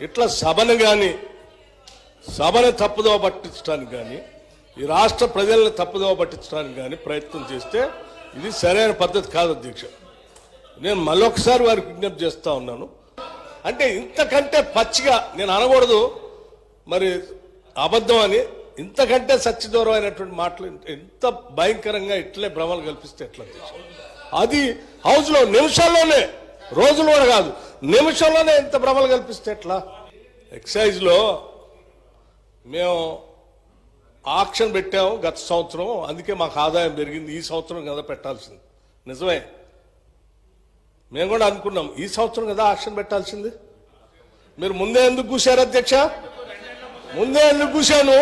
ఇట్లా సభను కానీ సభను తప్పుదోవ పట్టించడానికి కానీ ఈ రాష్ట్ర ప్రజలను తప్పుదోవ పట్టించడానికి కానీ ప్రయత్నం చేస్తే ఇది సరైన పద్ధతి కాదు అధ్యక్ష. నేను మళ్ళొకసారి వారికి విజ్ఞప్తి చేస్తా ఉన్నాను. అంటే ఇంతకంటే పచ్చిగా నేను అనకూడదు మరి అబద్ధం అని ఇంతకంటే సత్యదూరమైనటువంటి మాటలు ఎంత భయంకరంగా ఇట్లే భ్రమలు కల్పిస్తే ఎట్లా అది హౌస్లో నిమిషాల్లోనే రోజులు కూడా కాదు నిమిషంలోనే ఇంత భ్రమలు కల్పిస్తే ఎట్లా? ఎక్సైజ్లో మేము ఆక్షన్ పెట్టాము గత సంవత్సరం అందుకే మాకు ఆదాయం పెరిగింది. ఈ సంవత్సరం కదా పెట్టాల్సింది. నిజమే. మేము కూడా అనుకున్నాం ఈ సంవత్సరం కదా ఆక్షన్ పెట్టాల్సింది. మీరు ముందే ఎందుకు కూశారు అధ్యక్ష? ముందే ఎందుకు కూశాను?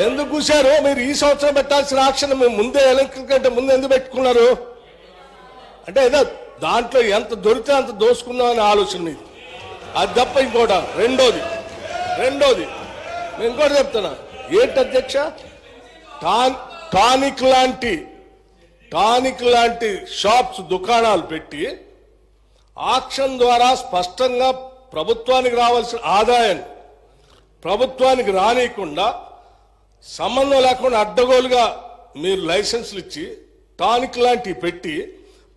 ఎందుకు కూశారు? మీరు ఈ సంవత్సరం పెట్టాల్సిన ఆక్షన్ మేము ముందే ఎలక్ట్రిక్ కంటే ముందు ఎందుకు పెట్టుకున్నారు? అంటే ఏదో దాంట్లో ఎంత దొరికితే అంత దోసుకుందాం అనే ఆలోచన మీది అది తప్ప ఇంకోట రెండోది రెండోది నేను ఇంకోటి చెప్తున్నా. ఏంటి అధ్యక్ష? టాన్ టానిక్ లాంటి టానిక్ లాంటి షాప్స్ దుకాణాలు పెట్టి ఆక్షన్ ద్వారా స్పష్టంగా ప్రభుత్వానికి రావాల్సిన ఆదాయాన్ని ప్రభుత్వానికి రానియకుండా సంబంధం లేకుండా అడ్డగోలుగా మీరు లైసెన్సులు ఇచ్చి టానిక్ లాంటివి పెట్టి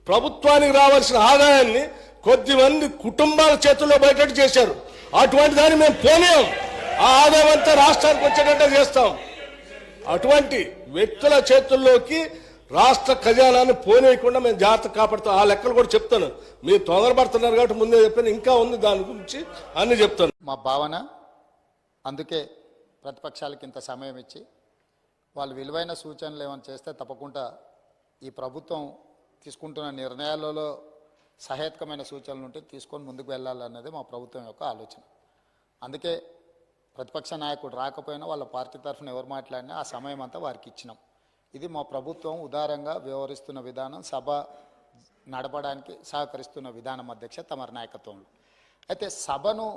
ప్రభుత్వానికి రావాల్సిన ఆదాయాన్ని కొద్దిమంది కుటుంబాల చేతుల్లో బయటట్టు చేశారు. అటువంటి దాన్ని మేము పోనీయం. ఆ ఆదాయం అంతా రాష్ట్రానికి వచ్చేటట్టే చేస్తాం. అటువంటి వ్యక్తుల చేతుల్లోకి రాష్ట్ర ఖజానాన్ని పోనీయకుండా మేము జాగ్రత్త కాపాడుతాం. ఆ లెక్కలు కూడా చెప్తాను. మీరు తొందరపడుతున్నారు కాబట్టి ముందే చెప్పాను. ఇంకా ఉంది దాని గురించి అన్ని చెప్తాను. మా భావన అందుకే ప్రతిపక్షాలకి ఇంత సమయం ఇచ్చి వాళ్ళు విలువైన సూచనలు ఏమైనా చేస్తే తప్పకుండా ఈ ప్రభుత్వం తీసుకుంటున్న నిర్ణయాలలో సహేతకమైన సూచనలు ఉంటే తీసుకొని ముందుకు వెళ్ళాలన్నది మా ప్రభుత్వం యొక్క ఆలోచన. అందుకే ప్రతిపక్ష నాయకుడు రాకపోయినా వాళ్ళ పార్టీ తరఫున ఎవరు మాట్లాడినా ఆ సమయం అంతా వారికి ఇచ్చినాం. ఇది మా ప్రభుత్వం ఉదారంగా వ్యవహరిస్తున్న విధానం సభ నడపడానికి సహకరిస్తున్న విధానం అధ్యక్ష తమరి నాయకత్వంలో. అయితే సభను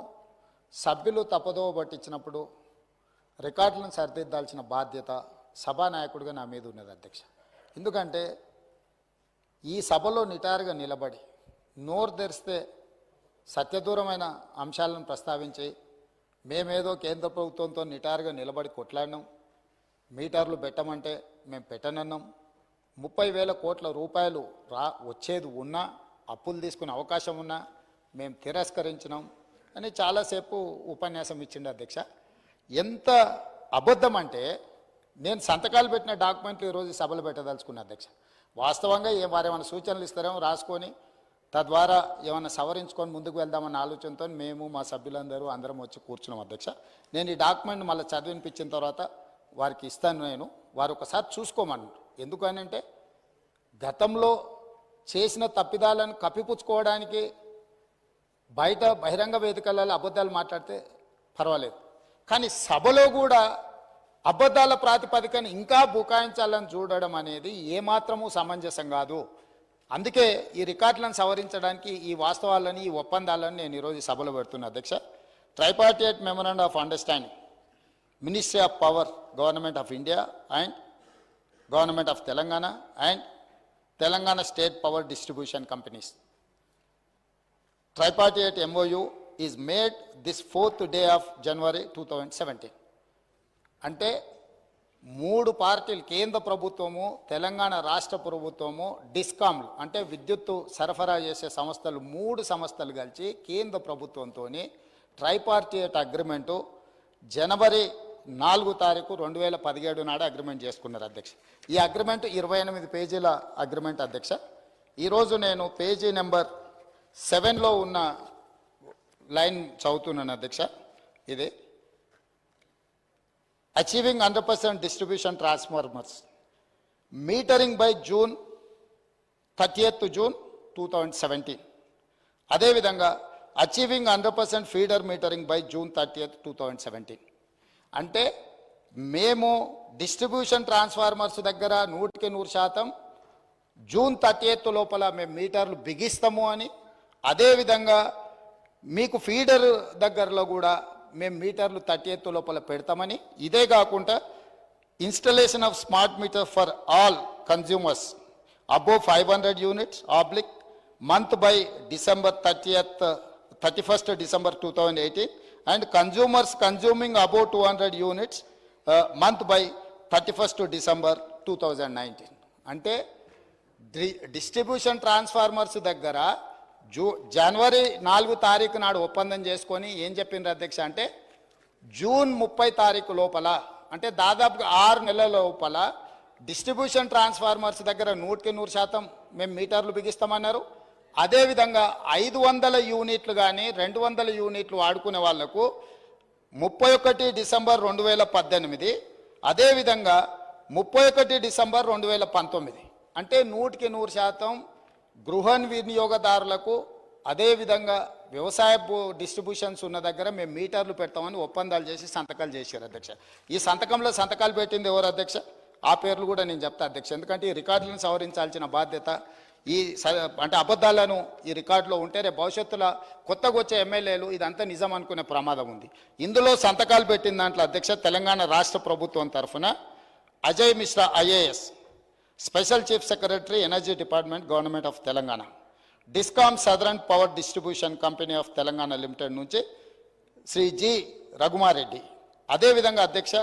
సభ్యులు తప్పదోవ పట్టించినప్పుడు రికార్డులను సరిదిద్దాల్సిన బాధ్యత సభానాయకుడిగా నా మీద ఉన్నది అధ్యక్ష. ఎందుకంటే ఈ సభలో నిటారుగా నిలబడి నోరు తెరిస్తే సత్యదూరమైన అంశాలను ప్రస్తావించి మేమేదో కేంద్ర ప్రభుత్వంతో నిటారుగా నిలబడి కొట్లాడినాం. మీటర్లు పెట్టమంటే మేము పెట్టనన్నాం. ముప్పై వేల కోట్ల రూపాయలు రా వచ్చేది ఉన్నా అప్పులు తీసుకునే అవకాశం ఉన్నా మేము తిరస్కరించినాం అని చాలాసేపు ఉపన్యాసం ఇచ్చిండు అధ్యక్ష. ఎంత అబద్ధం అంటే నేను సంతకాలు పెట్టిన డాక్యుమెంట్లు ఈరోజు సభలు పెట్టదలుచుకున్నా అధ్యక్ష. వాస్తవంగా ఏ వారు ఏమైనా సూచనలు ఇస్తారేమో రాసుకొని తద్వారా ఏమైనా సవరించుకొని ముందుకు వెళ్దామన్న ఆలోచనతో మేము మా సభ్యులందరూ అందరం వచ్చి కూర్చున్నాం అధ్యక్ష. నేను ఈ డాక్యుమెంట్ మళ్ళీ చదివినిపించిన తర్వాత వారికి ఇస్తాను నేను. వారు ఒకసారి చూసుకోమన్నారు ఎందుకనంటే గతంలో చేసిన తప్పిదాలను కప్పిపుచ్చుకోవడానికి బయట బహిరంగ వేదికలలో అబద్ధాలు మాట్లాడితే పర్వాలేదు. కానీ సభలో కూడా అబద్ధాల ప్రాతిపదికన ఇంకా బుకాయించాలని చూడడం అనేది ఏమాత్రము సమంజసం కాదు. అందుకే ఈ రికార్డులను సవరించడానికి ఈ వాస్తవాలని ఈ ఒప్పందాలను నేను ఈరోజు సభలో పెడుతున్నా అధ్యక్ష. Tripartite memorandum of understanding ministry of power government of India and government of Telangana and Telangana state power distribution companies tripartite MOU is made this fourth day of January two thousand seventeen అంటే మూడు పార్టీలు కేంద్ర ప్రభుత్వము తెలంగాణ రాష్ట్ర ప్రభుత్వము డిస్కామ్లు అంటే విద్యుత్తు సరఫరా చేసే సంస్థలు మూడు సంస్థలు కలిసి కేంద్ర ప్రభుత్వంతో ట్రైపార్టియేట్ అగ్రిమెంటు జనవరి నాలుగు తారీఖు రెండు వేల పదిహేడు నాడు అగ్రిమెంట్ చేసుకున్నారు అధ్యక్ష. ఈ అగ్రిమెంట్ ఇరవై ఎనిమిది పేజీల అగ్రిమెంట్ అధ్యక్ష. ఈరోజు నేను పేజీ నెంబర్ సెవెన్లో ఉన్న లైన్ చదువుతున్నాను అధ్యక్ష. ఇది achieving hundred percent distribution transformers metering by June thirtieth June two thousand seventeen అదేవిధంగా achieving hundred percent feeder metering by June thirtieth two thousand seventeen అంటే మేము డిస్ట్రిబ్యూషన్ ట్రాన్స్ఫార్మర్స్ దగ్గర నూటికి నూరు శాతం జూన్ థర్టీ లోపల మేము మీటర్లు బిగిస్తాము అని అదేవిధంగా మీకు ఫీడర్ దగ్గరలో కూడా మేము మీటర్లు థర్టీ ఎయిత్ లోపల పెడతామని. ఇదే కాకుండా installation of smart meter for all consumers above five hundred units oblique month by December thirtieth thirty first December two thousand eighteen and consumers consuming about two hundred units month by thirty first December two thousand nineteen అంటే distribution transformers దగ్గర జూ జనవరి నాలుగు తారీఖు నాడు ఒప్పందం చేసుకొని ఏం చెప్పిండ్రు అధ్యక్ష అంటే జూన్ ముప్పై తారీఖు లోపల అంటే దాదాపుగా ఆరు నెలల లోపల డిస్ట్రిబ్యూషన్ ట్రాన్స్ఫార్మర్స్ దగ్గర నూటికి నూరు శాతం మేము మీటర్లు బిగిస్తామన్నారు. అదేవిధంగా ఐదు వందల యూనిట్లు కానీ రెండు వందల యూనిట్లు వాడుకునే వాళ్ళకు ముప్పై ఒకటి డిసెంబర్ రెండు వేల పద్దెనిమిది అదేవిధంగా ముప్పై ఒకటి డిసెంబర్ రెండు వేల పంతొమ్మిది. అంటే నూటికి నూరు శాతం గృహ వినియోగదారులకు అదేవిధంగా వ్యవసాయ డిస్ట్రిబ్యూషన్స్ ఉన్న దగ్గర మేము మీటర్లు పెడతామని ఒప్పందాలు చేసి సంతకాలు చేశారు అధ్యక్ష. ఈ సంతకంలో సంతకాలు పెట్టింది ఎవరు అధ్యక్ష? ఆ పేర్లు కూడా నేను చెప్తా అధ్యక్ష. ఎందుకంటే ఈ రికార్డులను సవరించాల్సిన బాధ్యత ఈ స- అంటే అబద్ధాలను ఈ రికార్డులో ఉంటే రేపు భవిష్యత్తులో కొత్తగా వచ్చే ఎమ్మెల్యేలు ఇదంతా నిజం అనుకునే ప్రమాదం ఉంది. ఇందులో సంతకాలు పెట్టిన దాంట్లో అధ్యక్ష తెలంగాణ రాష్ట్ర ప్రభుత్వం తరఫున Ajay Mishra IAS special chief secretary energy department government of Telangana. Discom southern power distribution company of Telangana limited నుంచి శ్రీ జి. రఘుమారెడ్డి. అదేవిధంగా అధ్యక్ష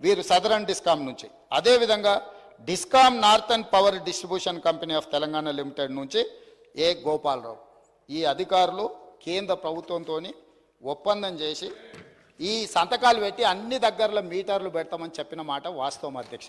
వీరు సదరన్ డిస్కామ్ నుంచి. అదేవిధంగా discom northern power distribution company of Telangana limited నుంచి ఏ. గోపాలరావు. ఈ అధికారులు కేంద్ర ప్రభుత్వంతో ఒప్పందం చేసి ఈ సంతకాలు పెట్టి అన్ని దగ్గరలో మీటర్లు పెడతామని చెప్పిన మాట వాస్తవం అధ్యక్ష.